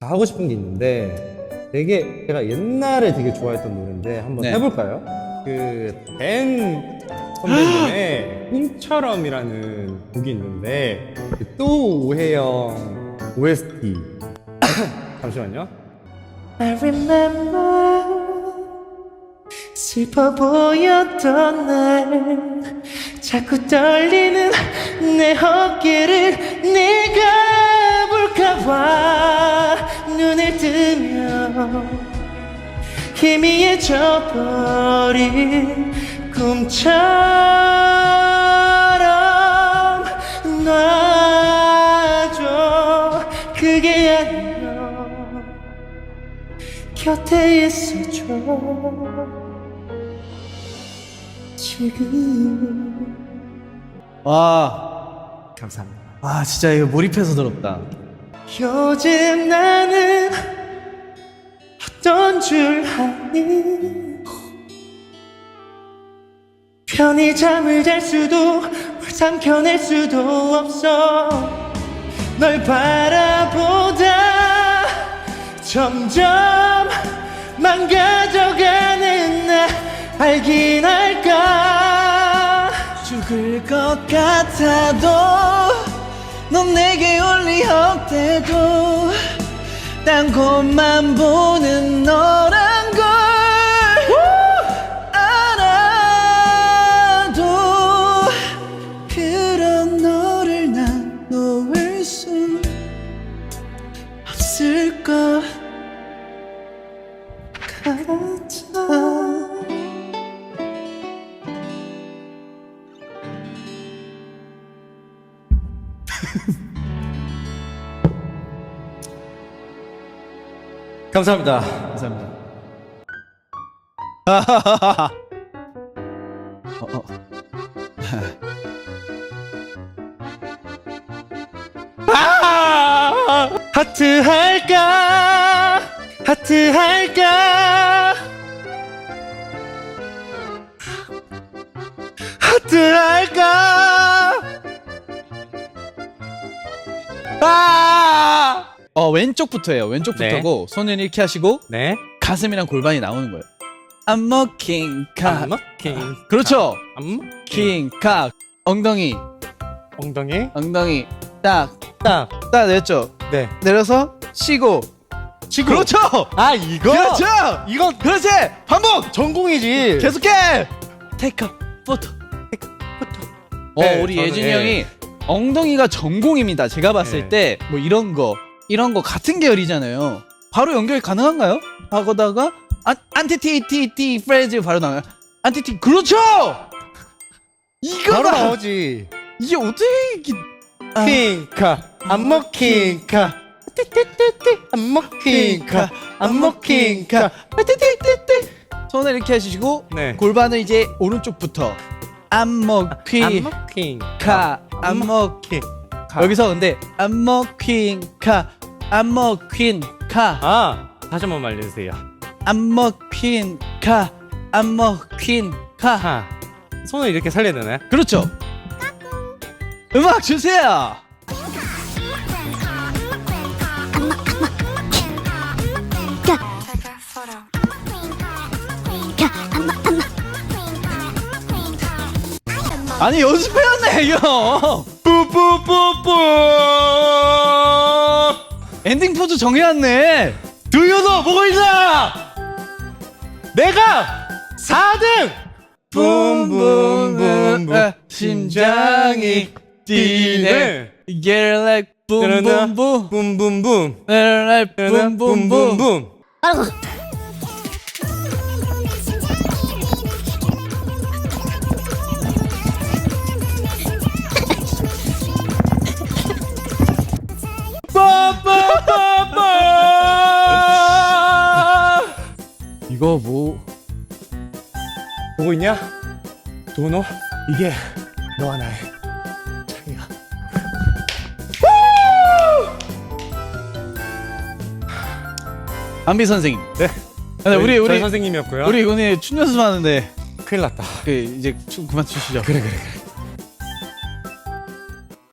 하고 싶은 게 있는데 되게 제가 옛날에 되게 좋아했던 노래인데 한번 네. 해볼까요? 그벤 선배님의 꿈처럼이라는 곡이 있는데 그또 오해영 OST 잠시만요. I remember 슬퍼 보였던 날 자꾸 떨리는 내 어깨를 내가 볼까봐 뜨면 희미해져 버린 꿈처럼 놔줘 그게 아니면 곁에 있어줘 지금 와, 감사합니다. 아 진짜 이거 몰입해서 들었다. 요즘 나는 아니 편히 잠을 잘 수도 뭘 삼켜낼 수도 없어. 널 바라보다 점점 망가져가는 나 알긴 할까? 죽을 것 같아도 넌 내게 올리 없대도 딴 곳만 보는 너 감사합니다. 감사합니다. 어, 어. 아! 하트 할까 하트 할까 아 어 왼쪽부터예요. 왼쪽부터고 손은 이렇게 하시고 네. 가슴이랑 골반이 나오는 거예요. I'm mocking 카. 안먹킹. 그렇죠. 안먹 킹 카. 엉덩이 엉덩이 엉덩이 딱 딱. 딱 내렸죠. 네. 내려서 쉬고. 치고. 그렇죠. 아 이거. 그렇죠. 이거 그렇지. 반복. 전공이지. 계속해. 테이크 포토. 어 네, 우리 저는, 예준이 예. 형이 엉덩이가 전공입니다. 제가 봤을 예. 때뭐 이런 거 이런 거 같은 계열이잖아요. 바로 연결이 가능한가요? 하고다가 안 안티티티티 프레즈 바로 나와요. 안티티 그렇죠. 이거가 바로 나오지. 이게 어떻게 이게 아. 킹카. 안먹킹카. 띠띠띠띠. 안먹킹카. 안먹킹카. 띠띠띠띠 손을 이렇게 하시고 네. 골반을 이제 오른쪽부터 안먹퀴 안먹킹카. 카. 여기서 근데 안먹퀸 카 안먹퀸 카아 다시 한번 알려주세요. 안먹퀸 카 안먹퀸 카 하. 손을 이렇게 살려야 되나요? 그렇죠 음악 주세요 아니 연습해왔네 이거. 뿌뿌뿌뿌. 엔딩 포즈 정해왔네. 두유도 보고 있나? 내가 4등! 붐붐붐붐 아, 심장이 뛰네. Get like boom boom boom 붐붐붐 Get like boom boom boom 붐붐붐 이거 뭐 보고 있냐? 도노? 이게 너와 나의 차이야. 안비 선생님. 네. 근데 우리 저희 우리 선생님이었고요. 우리 오늘 춤 연습하는데 큰일 났다. 그 이제 춤 그만 추시죠. 그래 그래 그래